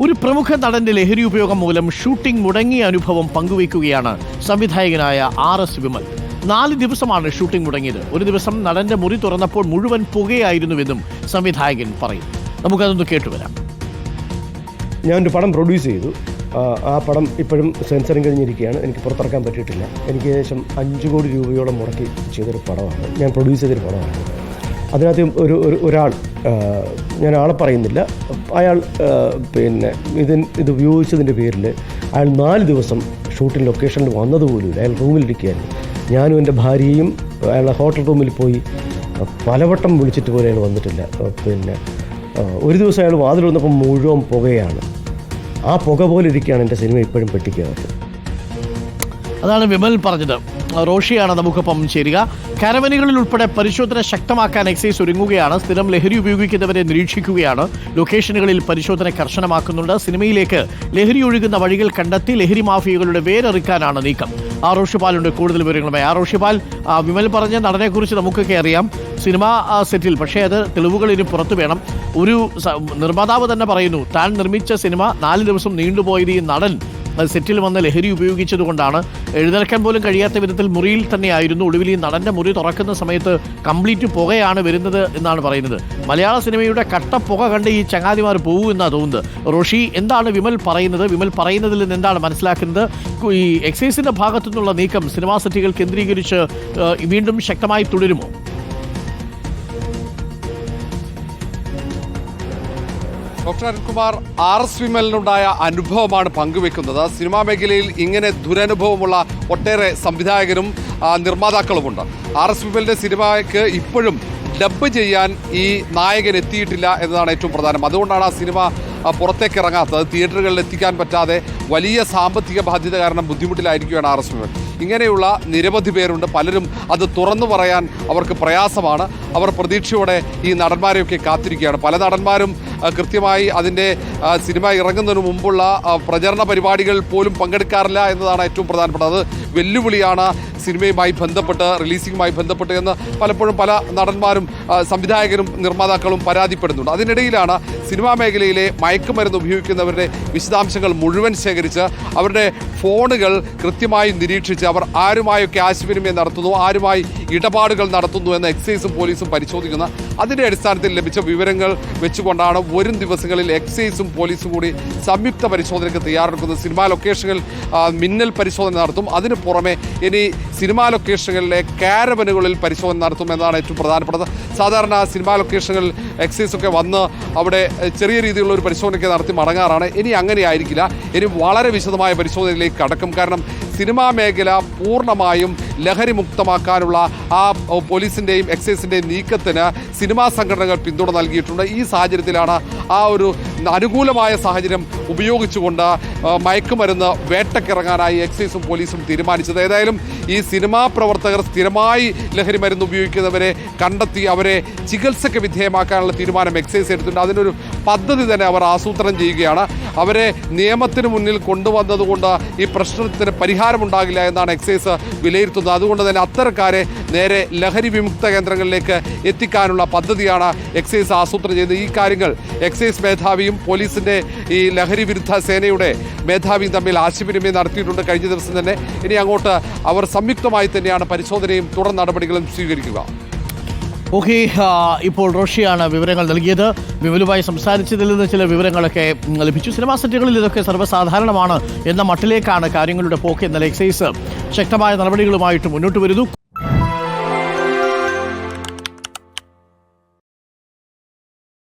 ഒരു പ്രമുഖ നടന്റെ ലഹരി ഉപയോഗം മൂലം ഷൂട്ടിംഗ് മുടങ്ങിയ അനുഭവം പങ്കുവയ്ക്കുകയാണ് സംവിധായകനായ ആർ എസ് വിമൽ. നാല് ദിവസമാണ് ഷൂട്ടിംഗ് മുടങ്ങിയത്. ഒരു ദിവസം നടന്റെ മുറി തുറന്നപ്പോൾ മുഴുവൻ പുകയായിരുന്നുവെന്നും സംവിധായകൻ പറയും. നമുക്കതൊന്ന് കേട്ടുവരാം. ഒരു പടം പ്രൊഡ്യൂസ് ചെയ്തു. ആ, പടം ഇപ്പോഴും സെൻസറിങ് കഴിഞ്ഞിരിക്കുകയാണ്. എനിക്ക് പുറത്തിറക്കാൻ പറ്റിയിട്ടില്ല. എനിക്ക് ഏകദേശം അഞ്ച് കോടി രൂപയോളം മുടക്കി ചെയ്തൊരു പടമാണ്. ഞാൻ പ്രൊഡ്യൂസ് ചെയ്തൊരു പടമാണ്. അതിനകത്ത് ഒരു ഒരു ഒരാൾ ഞാൻ ആളെ പറയുന്നില്ല. അയാൾ പിന്നെ ഇതിൻ ഇത് ഉപയോഗിച്ചതിന്റെ പേരിൽ അയാൾ നാല് ദിവസം ഷൂട്ടിംഗ് ലൊക്കേഷനിൽ വന്നതുപോലുമില്ല അയാൾ റൂമിലിരിക്കുകയായിരുന്നു. ഞാനും എന്റെ ഭാര്യയും അയാളുടെ ഹോട്ടൽ റൂമിൽ പോയി പലവട്ടം വിളിച്ചിട്ട് പോലും അയാൾ വന്നിട്ടില്ല. പിന്നെ ഒരു ദിവസം അയാൾ വാതിൽ വന്നപ്പോൾ മുഴുവൻ പുകയാണ്. ആ പുക പോലെ ഇരിക്കുകയാണ് എന്റെ സിനിമ ഇപ്പോഴും പെട്ടിക്കകത്ത്. അതാണ് വിമൽ പറഞ്ഞത്. റോഷിയാണ് നമുക്കൊപ്പം ചേരുക. കരവനികളിൽ ഉൾപ്പെടെ പരിശോധന ശക്തമാക്കാൻ എക്സൈസ് ഒരുങ്ങുകയാണ്. സ്ഥിരം ലഹരി ഉപയോഗിക്കുന്നവരെ നിരീക്ഷിക്കുകയാണ്. ലൊക്കേഷനുകളിൽ പരിശോധന കർശനമാക്കുന്നുണ്ട്. സിനിമയിലേക്ക് ലഹരി ഒഴുകുന്ന വഴികൾ കണ്ടെത്തി ലഹരി മാഫിയകളുടെ വേരെറുക്കാനാണ് നീക്കം. ആ റോഷിപാലുണ്ട് കൂടുതൽ വിവരങ്ങളുമായി ആ റോഷിപാൽ വിമൽ പറഞ്ഞ നടനെക്കുറിച്ച് നമുക്കൊക്കെ അറിയാം. സിനിമ സെറ്റിൽ. പക്ഷേ അത് തെളിവുകൾ ഇനി പുറത്തു വേണം. ഒരു നിർമ്മാതാവ് തന്നെ പറയുന്നു താൻ നിർമ്മിച്ച സിനിമ നാല് ദിവസം നീണ്ടുപോയത് ഈ നടൻ സെറ്റിൽ വന്ന ലഹരി ഉപയോഗിച്ചതുകൊണ്ടാണ് എഴുന്നേൽക്കാൻ പോലും കഴിയാത്ത വിധത്തിൽ മുറിയിൽ തന്നെയായിരുന്നു ഒടുവിൽ ഈ നടന്റെ മുറി തുറക്കുന്ന സമയത്ത് കംപ്ലീറ്റ് പുകയാണ് വരുന്നത് എന്നാണ് പറയുന്നത്. മലയാള സിനിമയുടെ കട്ട പുക കണ്ട് ഈ ചങ്ങാതിമാർ പോകും എന്നാണ് തോന്നുന്നത്. റോഷി എന്താണ് വിമൽ പറയുന്നത്? വിമൽ പറയുന്നതിൽ നിന്ന് എന്താണ് മനസ്സിലാക്കുന്നത്? ഈ എക്സൈസിന്റെ ഭാഗത്തു നിന്നുള്ള നീക്കം സിനിമാ സെറ്റുകൾ കേന്ദ്രീകരിച്ച് വീണ്ടും ശക്തമായി തുടരുമോ? ഡോക്ടർ അരുൺകുമാർ ആർ എസ് വിമലിനുണ്ടായ അനുഭവമാണ് പങ്കുവെക്കുന്നത്. സിനിമാ മേഖലയിൽ ഇങ്ങനെ ദുരനുഭവമുള്ള ഒട്ടേറെ സംവിധായകരും നിർമ്മാതാക്കളുമുണ്ട്. ആർ എസ് വിമലിന്റെ സിനിമയ്ക്ക് ഇപ്പോഴും ഡബ് ചെയ്യാൻ ഈ നായകൻ എത്തിയിട്ടില്ല എന്നതാണ് ഏറ്റവും പ്രധാനം. അതുകൊണ്ടാണ് ആ സിനിമ പുറത്തേക്ക് ഇറങ്ങാത്തത് തിയേറ്ററുകളിൽ എത്തിക്കാൻ പറ്റാതെ വലിയ സാമ്പത്തിക ബാധ്യത കാരണം ബുദ്ധിമുട്ടിലായിരിക്കുകയാണ് ആർ എസ് ഇങ്ങനെയുള്ള നിരവധി പേരുണ്ട്. പലരും അത് തുറന്നു പറയാൻ അവർക്ക് പ്രയാസമാണ്. അവർ പ്രതീക്ഷയോടെ ഈ നടന്മാരെയൊക്കെ കാത്തിരിക്കുകയാണ്. പല നടന്മാരും കൃത്യമായി അതിന്റെ സിനിമ ഇറങ്ങുന്നതിന് മുമ്പുള്ള പ്രചരണ പരിപാടികൾ പോലും പങ്കെടുക്കാറില്ല എന്നതാണ് ഏറ്റവും പ്രധാനപ്പെട്ടത്. അത് വെല്ലുവിളിയാണ് സിനിമയുമായി ബന്ധപ്പെട്ട് റിലീസിങ്ങുമായി ബന്ധപ്പെട്ട് എന്ന് പലപ്പോഴും പല നടന്മാരും സംവിധായകരും നിർമ്മാതാക്കളും പരാതിപ്പെടുന്നുണ്ട്. അതിനിടയിലാണ് സിനിമാ മേഖലയിലെ മയക്കുമരുന്ന് ഉപയോഗിക്കുന്നവരുടെ വിശദാംശങ്ങൾ മുഴുവൻ ശേഖരിച്ച് അവരുടെ ഫോണുകൾ കൃത്യമായി നിരീക്ഷിച്ച് അവർ ആരുമായൊക്കെ ആശയവിനിമയം നടത്തുന്നു ആരുമായി ഇടപാടുകൾ നടത്തുന്നു എന്ന് എക്സൈസും പോലീസും പരിശോധിക്കുന്ന അതിന്റെ അടിസ്ഥാനത്തിൽ ലഭിച്ച വിവരങ്ങൾ വെച്ചുകൊണ്ടാണ് വരും ദിവസങ്ങളിൽ എക്സൈസും പോലീസും കൂടി സംയുക്ത പരിശോധനയ്ക്ക് തയ്യാറെടുക്കുന്നത്. സിനിമാ ലൊക്കേഷനിൽ മിന്നൽ പരിശോധന നടത്തും. അതിന് പുറമെ ഇനി സിനിമാ ലൊക്കേഷനുകളിലെ കാരവനുകളിൽ പരിശോധന നടത്തും എന്നതാണ് ഏറ്റവും പ്രധാനപ്പെട്ടത്. സാധാരണ സിനിമാ ലൊക്കേഷനുകളിൽ എക്സൈസ് ഒക്കെ വന്ന് അവിടെ ചെറിയ രീതിയിലുള്ള ഒരു പരിശോധനയ്ക്ക് നടത്തി മടങ്ങാറാണ്. ഇനി അങ്ങനെ ആയിരിക്കില്ല ഇനി വളരെ വിശദമായ പരിശോധനയിലേക്ക് കടക്കും. കാരണം സിനിമാ മേഖല പൂർണമായും ലഹരി മുക്തമാക്കാനുള്ള ആ പോലീസിന്റെയും എക്സൈസിന്റെയും നീക്കത്തിന് സിനിമാ സംഘടനകൾ പിന്തുണ നൽകിയിട്ടുണ്ട്. ഈ സാഹചര്യത്തിലാണ് ആ ഒരു അനുകൂലമായ സാഹചര്യം ഉപയോഗിച്ചുകൊണ്ട് മയക്കുമരുന്ന് വേട്ടക്കിറങ്ങാനായി എക്സൈസും പോലീസും തീരുമാനിച്ചത്. ഏതായാലും ഈ സിനിമാ പ്രവർത്തകർ സ്ഥിരമായി ലഹരി മരുന്ന് ഉപയോഗിക്കുന്നവരെ കണ്ടെത്തി അവരെ ചികിത്സയ്ക്ക് വിധേയമാക്കാനുള്ള തീരുമാനം എക്സൈസ് എടുത്തിട്ടുണ്ട്. അതിനൊരു പദ്ധതി തന്നെ അവർ ആസൂത്രണം ചെയ്യുകയാണ്. അവരെ നിയമത്തിന് മുന്നിൽ കൊണ്ടുവന്നതുകൊണ്ട് ഈ പ്രശ്നത്തിന് പരിഹാരമുണ്ടാകില്ല എന്നാണ് എക്സൈസ് വിലയിരുത്തുന്നത്. അതുകൊണ്ട് തന്നെ അത്തരക്കാരെ നേരെ ലഹരി വിമുക്ത കേന്ദ്രങ്ങളിലേക്ക് എത്തിക്കാനുള്ള പദ്ധതിയാണ് എക്സൈസ് ആസൂത്രണം ചെയ്തത് ഈ കാര്യങ്ങൾ എക്സൈസ് മേധാവിയും പോലീസിന്റെ ഈ ലഹരി വിരുദ്ധ സേനയുടെ മേധാവിയും തമ്മിൽ ആശയവിനിമയം നടത്തിയിട്ടുണ്ട് കഴിഞ്ഞ ദിവസം തന്നെ. ഇനി അങ്ങോട്ട് അവർ സംയുക്തമായി തന്നെയാണ് പരിശോധനയും തുടർ നടപടികളും സ്വീകരിക്കുക. ഓക്കെ ഇപ്പോൾ റോഷിയാണ് വിവരങ്ങൾ നൽകിയത്. വിപുലുമായി സംസാരിച്ചതിൽ നിന്ന് ചില വിവരങ്ങളൊക്കെ ലഭിച്ചു. സിനിമാ സെറ്റുകളിൽ ഇതൊക്കെ സർവസാധാരണമാണ് എന്ന മട്ടിലേക്കാണ് കാര്യങ്ങളുടെ പോക്ക് എന്നാൽ എക്സൈസ്. ശക്തമായ നടപടികളുമായിട്ട് മുന്നോട്ട് വരുന്നു.